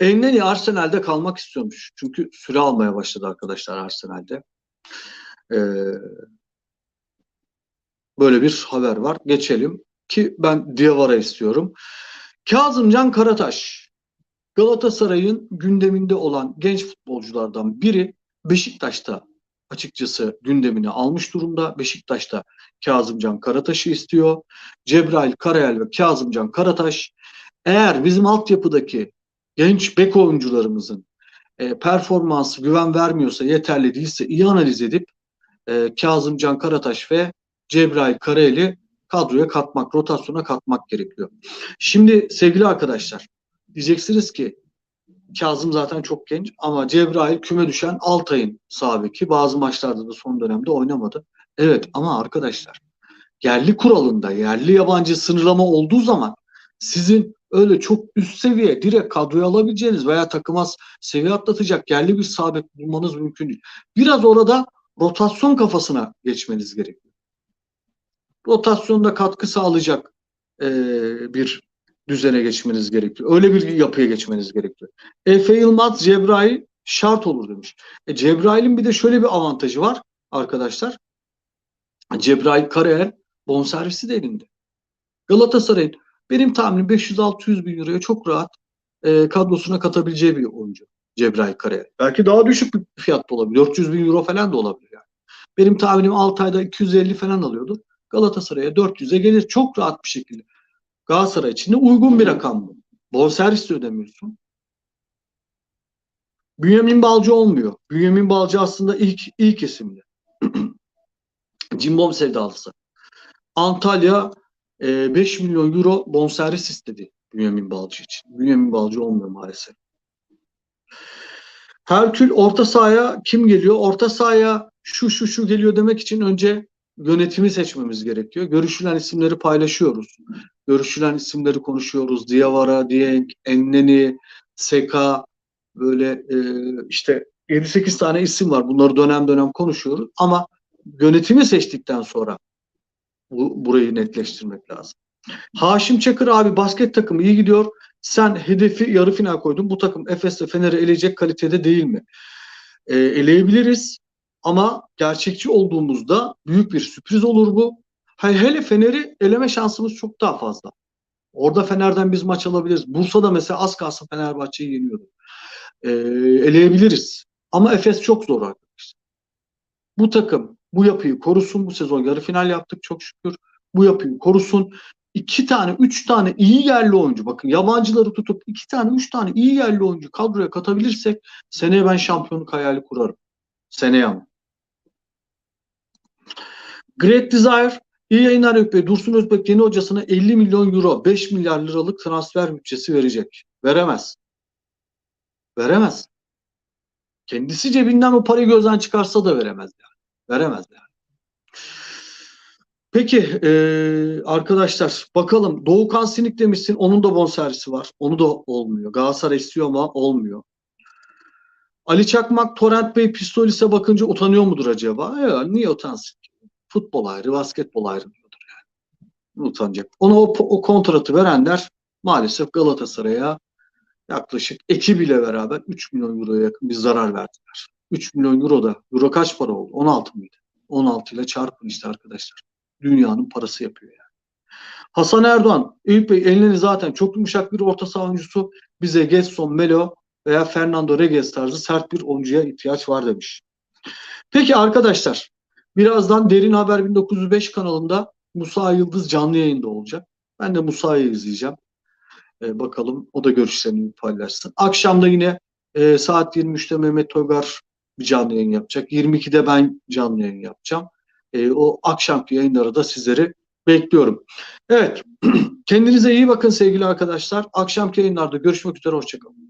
Elneny Arsenal'de kalmak istiyormuş. Çünkü süre almaya başladı arkadaşlar Arsenal'de. Ee, böyle bir haber var. Geçelim ki ben Diawara istiyorum. Kazımcan Karataş Galatasaray'ın gündeminde olan genç futbolculardan biri Beşiktaş'ta açıkçası gündemini almış durumda. Beşiktaş'ta Kazımcan Karataş'ı istiyor. Cebrail Karayel ve Kazımcan Karataş eğer bizim altyapıdaki genç bek oyuncularımızın e, performansı güven vermiyorsa, yeterli değilse iyi analiz edip e, Kazımcan Karataş ve Cebrail Karayel'i kadroya katmak, rotasyona katmak gerekiyor. Şimdi sevgili arkadaşlar diyeceksiniz ki Kazım zaten çok genç ama Cebrail küme düşen Altay'ın sahibi bazı maçlarda da son dönemde oynamadı. Evet ama arkadaşlar yerli kuralında yerli yabancı sınırlama olduğu zaman sizin öyle çok üst seviye direkt kadroya alabileceğiniz veya takıma seviye atlatacak yerli bir sabit bulmanız mümkün değil. Biraz orada rotasyon kafasına geçmeniz gerekiyor. Rotasyonda katkı sağlayacak e, bir düzene geçmeniz gerekiyor. Öyle bir yapıya geçmeniz gerekiyor. Efe Yılmaz Cebrail şart olur demiş. E, Cebrail'in bir de şöyle bir avantajı var arkadaşlar. Cebrail Karayel bonservisi de elinde. Galatasaray'ın benim tahminim 500-600 bin euroya çok rahat e, kadrosuna katabileceği bir oyuncu. Cebrail Karayel. Belki daha düşük bir fiyat da olabilir. 400 bin euro falan da olabilir yani. Benim tahminim 6 ayda 250 falan alıyordu. Galatasaray'a 400'e gelir çok rahat bir şekilde. Galatasaray için de uygun bir rakam bu. Bonservis de ödemiyorsun. Bünyamin Balcı olmuyor. Bünyamin Balcı aslında ilk ilk isimdi. Cimbom sevdalısı. Antalya e, 5 milyon euro bonservis istedi Bünyamin Balcı için. Bünyamin Balcı olmuyor maalesef. Herkül orta sahaya kim geliyor? Orta sahaya şu şu şu geliyor demek için önce yönetimi seçmemiz gerekiyor. Görüşülen isimleri paylaşıyoruz. Görüşülen isimleri konuşuyoruz. Diawara, Dieng, Enneni, Seka böyle e, işte 7-8 tane isim var. Bunları dönem dönem konuşuyoruz. Ama yönetimi seçtikten sonra bu, burayı netleştirmek lazım. Haşim Çakır abi basket takımı iyi gidiyor. Sen hedefi yarı final koydun. Bu takım Efes'le Fener'i eleyecek kalitede değil mi? E, eleyebiliriz. Ama gerçekçi olduğumuzda büyük bir sürpriz olur bu. Hele Fener'i eleme şansımız çok daha fazla. Orada Fener'den biz maç alabiliriz. Bursa'da mesela az kalsın Fenerbahçe'yi yeniyordu. Ee, eleyebiliriz. Ama Efes çok zor arkadaşlar. Bu takım bu yapıyı korusun. Bu sezon yarı final yaptık çok şükür. Bu yapıyı korusun. İki tane, üç tane iyi yerli oyuncu. Bakın yabancıları tutup iki tane, üç tane iyi yerli oyuncu kadroya katabilirsek seneye ben şampiyonluk hayali kurarım. Seneye ama. Great Desire iyi yayınlar Eyüp. Dursun Özbek yeni hocasına 50 milyon euro 5 milyar liralık transfer bütçesi verecek. Veremez. Veremez. Kendisi cebinden o parayı gözden çıkarsa da veremez yani. Veremez yani. Peki e, arkadaşlar bakalım Doğukan Sinik demişsin onun da bonservisi var. Onu da olmuyor. Galatasaray istiyor ama olmuyor. Ali Çakmak Torrent Bey Pistolis'e bakınca utanıyor mudur acaba? Ya, niye utansın? Futbol ayrı, basketbol ayrı diyordur yani. Utanacak. Ona o, o kontratı verenler maalesef Galatasaray'a yaklaşık ekibiyle beraber 3 milyon euroya yakın bir zarar verdiler. 3 milyon euro da euro kaç para oldu? 16 mıydı? 16 ile çarpın işte arkadaşlar. Dünyanın parası yapıyor yani. Hasan Erdoğan, Eyüp Bey elini zaten çok yumuşak bir orta saha oyuncusu. Bize Getson, Melo veya Fernando Reges tarzı sert bir oyuncuya ihtiyaç var demiş. Peki arkadaşlar birazdan Derin Haber 1905 kanalında Musa Yıldız canlı yayında olacak. Ben de Musa'yı izleyeceğim. Ee, bakalım o da görüşlerini paylaşsın. Akşamda yine e, saat 23'te Mehmet Toygar bir canlı yayın yapacak. 22'de ben canlı yayın yapacağım. E, o akşamki yayınlara da sizleri bekliyorum. Evet. Kendinize iyi bakın sevgili arkadaşlar. Akşamki yayınlarda görüşmek üzere. Hoşçakalın.